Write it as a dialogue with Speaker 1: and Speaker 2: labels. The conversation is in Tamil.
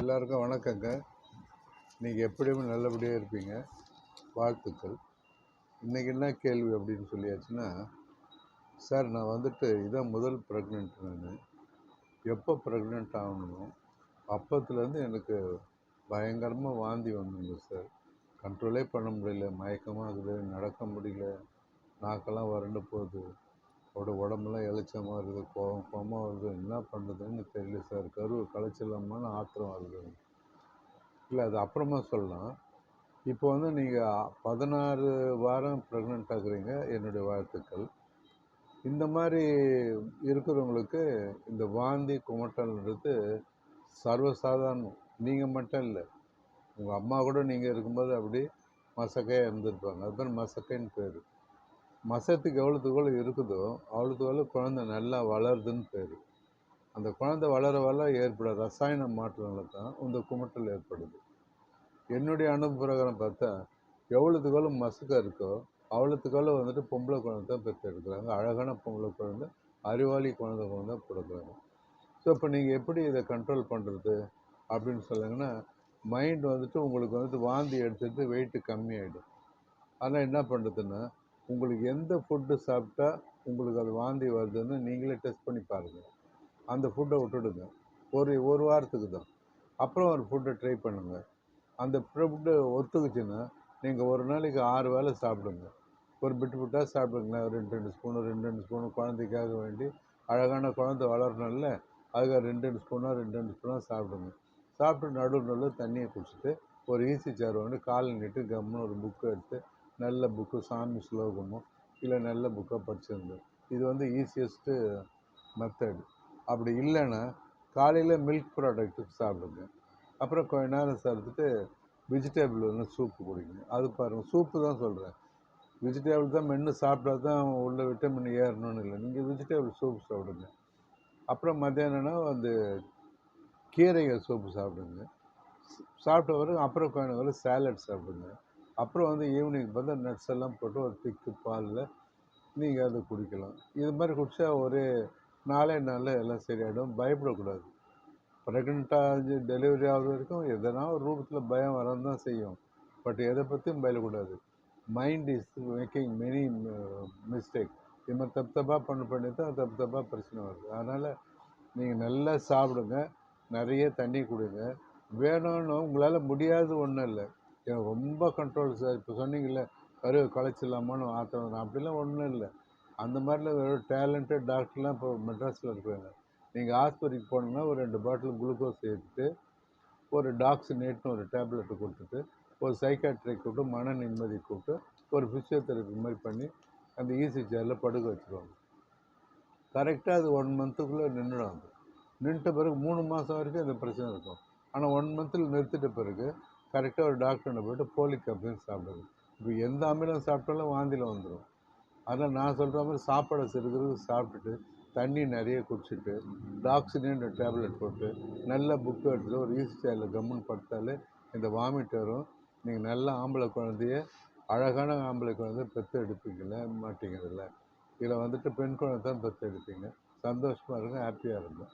Speaker 1: எல்லாருக்கும் வணக்கங்க. நீங்கள் எப்படியும் நல்லபடியாக இருப்பீங்க. வாழ்த்துக்கள். இன்றைக்கி என்ன கேள்வி அப்படின்னு சொல்லியாச்சுன்னா சார் நான் வந்துட்டு இதான் முதல் ப்ரெக்னென்ட் நான். எப்போ ப்ரெக்னென்ட் ஆகணும் அப்பத்துலேருந்து எனக்கு பயங்கரமாக வாந்தி வந்துங்க சார். கண்ட்ரோலே பண்ண முடியல. மயக்கமாக இருக்குது நடக்க முடியல. நாக்கெல்லாம் வறண்டு போகுது. அவரோட உடம்புலாம் இளைச்சமாக இருக்குது கோவம் கோவமாக வருது என்ன பண்ணுறதுன்னு தெரியல சார். கரு கலைச்சிடலாமான்னு ஆத்திரம் வருது. இல்லை அது அப்புறமா சொல்லலாம். இப்போ வந்து நீங்கள் பதினாறு வாரம் ப்ரெக்னென்ட் ஆகுறீங்க என்னுடைய வாழ்த்துக்கள். இந்த மாதிரி இருக்கிறவங்களுக்கு இந்த வாந்தி குமட்டல்ன்றது சர்வசாதாரணம். நீங்கள் மட்டும் இல்லை உங்கள் அம்மா கூட நீங்கள் இருக்கும்போது அப்படி மசக்கையாக இருந்திருப்பாங்க. அது பேர் மசக்கைன்னு பேர். மசத்துக்கு எவ்வளோத்துக்கு எவ்வளோ இருக்குதோ அவ்வளோத்துக்கு எவ்வளோ குழந்த நல்லா வளருதுன்னு பேர். அந்த குழந்தை வளர வளர ஏற்பட ரசாயன மாற்றங்களை தான் இந்த குமட்டல் ஏற்படுது. என்னுடைய அனுபவ பிரகாரம் பார்த்தா எவ்வளோத்துக்கு எவ்வளோ மசுக்காக இருக்கோ அவ்வளோத்துக்கு எவ்வளோ வந்துட்டு பொம்பளை குழந்தை தான் பெற்று எடுக்கிறாங்க அழகான பொம்பளை குழந்தை அறிவாளி குழந்தை குழந்தை கொடுக்குறாங்க ஸோ இப்போ நீங்கள் எப்படி இதை கண்ட்ரோல் பண்ணுறது அப்படின்னு சொல்லுங்கன்னா மைண்ட் வந்துட்டு உங்களுக்கு வந்துட்டு வாந்தி எடுத்துட்டு வெயிட்டு கம்மியாயிடும். ஆனால் என்ன பண்ணுறதுன்னா உங்களுக்கு எந்த ஃபுட்டு சாப்பிட்டா உங்களுக்கு அது வாந்தி வருதுன்னு நீங்களே டெஸ்ட் பண்ணி பாருங்கள் அந்த ஃபுட்டை விட்டுடுங்க. ஒரு ஒரு வாரத்துக்கு தான். அப்புறம் ஒரு ஃபுட்டை ட்ரை பண்ணுங்கள் அந்த ஃபுட்டு ஒத்துக்குச்சுன்னா நீங்கள் ஒரு நாளைக்கு ஆறு வேளை சாப்பிடுங்க. ஒரு பிட்டு பிட்டாக சாப்பிடுங்களேன். ரெண்டு ரெண்டு ஸ்பூனு ரெண்டு ரெண்டு ஸ்பூனு குழந்தைக்காக வேண்டி அழகான குழந்தை வளரணும்ல அதுக்காக ரெண்டு ரெண்டு ஸ்பூனாக ரெண்டு ரெண்டு ஸ்பூனாக சாப்பிடுங்க. சாப்பிட்டு நடுவு நடுவில் தண்ணியை குடிச்சிட்டு ஒரு ஈஸி சேர் வந்து காலை நிட்டு கம்முன்னு ஒரு புக்கு எடுத்து நல்ல புக்கு சாமி ஸ்லோகமோ இல்லை நல்ல புக்காக படிச்சிருந்தேன். இது வந்து ஈஸியஸ்ட்டு மெத்தடு அப்படி இல்லைன்னா காலையில் மில்க் ப்ராடக்ட்டு சாப்பிடுங்க. அப்புறம் கொஞ்ச நேரம் சாப்பிட்டுட்டு வெஜிடேபிள் வந்து சூப்பு குடிங்க. அது பாருங்கள் சூப்பு தான் சொல்கிறேன் வெஜிடேபிள் தான் மென்று சாப்பிட்டா தான் உள்ள விட்டமின் ஏறணும்னு இல்லை. நீங்கள் வெஜிடேபிள் சூப் சாப்பிடுங்க. அப்புறம் மத்தியானம்னா வந்து கீரைகள் சூப்பு சாப்பிடுங்க. சாப்பிட்ட பிறகு அப்புறம் கொஞ்ச நேரம் சேலட் சாப்பிடுங்க. அப்புறம் வந்து ஈவினிங் வந்து நட்ஸ் எல்லாம் போட்டு ஒரு திக்கு பாலில் நீங்கள் அதை குடிக்கலாம். இது மாதிரி குடித்தா ஒரு நாளே நாளில் எல்லாம் சரியாயிடும். பயப்படக்கூடாது. ப்ரெக்னெண்ட்டாக டெலிவரி ஆகுற வரைக்கும் எதனா ஒரு ரூபத்தில் பயம் வரதான் தான் செய்யும். பட் எதை பற்றியும் பயப்படக்கூடாது. Mind is making many mistake இது மாதிரி தப்பு தப்பாக பண்ண பண்ணி தான் தப்பு தப்பாக பிரச்சனை வருது. அதனால் நீங்கள் நல்லா சாப்பிடுங்க. நிறைய தண்ணி கொடுங்க. வேணும்னு உங்களால் முடியாது ஒன்றும் இல்லை. ரொம்ப கண்ட்ரோல் சார் இப்போ சொன்னீங்கல்ல கருவை களைச்சிடலாமான்னு ஆத்திரம். அப்படிலாம் ஒன்றும் இல்லை. அந்த மாதிரிலாம் வெறும் டேலண்டட் டாக்டர்லாம் இப்போ மெட்ராஸில் இருக்கிறாங்க நீங்கள் ஆஸ்பத்திரிக்கு போனீங்கன்னா ஒரு ரெண்டு பாட்டில் குளுக்கோஸ் எடுத்து ஒரு டாக்ஸினேட்னு ஒரு டேப்லெட்டு கொடுத்துட்டு ஒரு சைக்காட்ரிக் கூப்பிட்டு மன நிம்மதி கூப்பிட்டு ஒரு ஃபிசியோதெரப்பி மாதிரி பண்ணி அந்த ஈசி சேரில் படுக்க வச்சுருவாங்க. கரெக்டாக அது ஒன் மந்த்துக்குள்ளே நின்றுடும் அது. நின்றுட்ட பிறகு மூணு மாதம் வரைக்கும் அந்த பிரச்சனை இருக்கும். ஆனால் ஒன் மந்தில் நிறுத்திட்ட பிறகு கரெக்டாக ஒரு டாக்டர்கிட்ட போய்ட்டு போலிக் அப்படின்னு சாப்பிடுது இப்போ எந்த அமிலம் சாப்பிட்டாலும் வாந்தியில் வந்துடும் அதனால் நான் சொல்கிற மாதிரி சாப்பாடை சிறுகிறது சாப்பிட்டுட்டு தண்ணி நிறைய குடிச்சிட்டு டாக்ஸினேன்ற டேப்லெட் போட்டு நல்ல புக்கு எடுத்து ஒரு ஈஸி சேரில் கம்முன்னு படுத்தாலே இந்த வாமிட் வரும். நீங்கள் நல்ல ஆம்பளை குழந்தைய அழகான ஆம்பளை குழந்தைய பெற்று எடுப்பீங்கள மாட்டிங்கிறதில்ல இதில். வந்துட்டு பெண் குழந்தை தான் பெற்று எடுப்பீங்க. சந்தோஷமாக இருங்க ஹாப்பியாக இருங்க.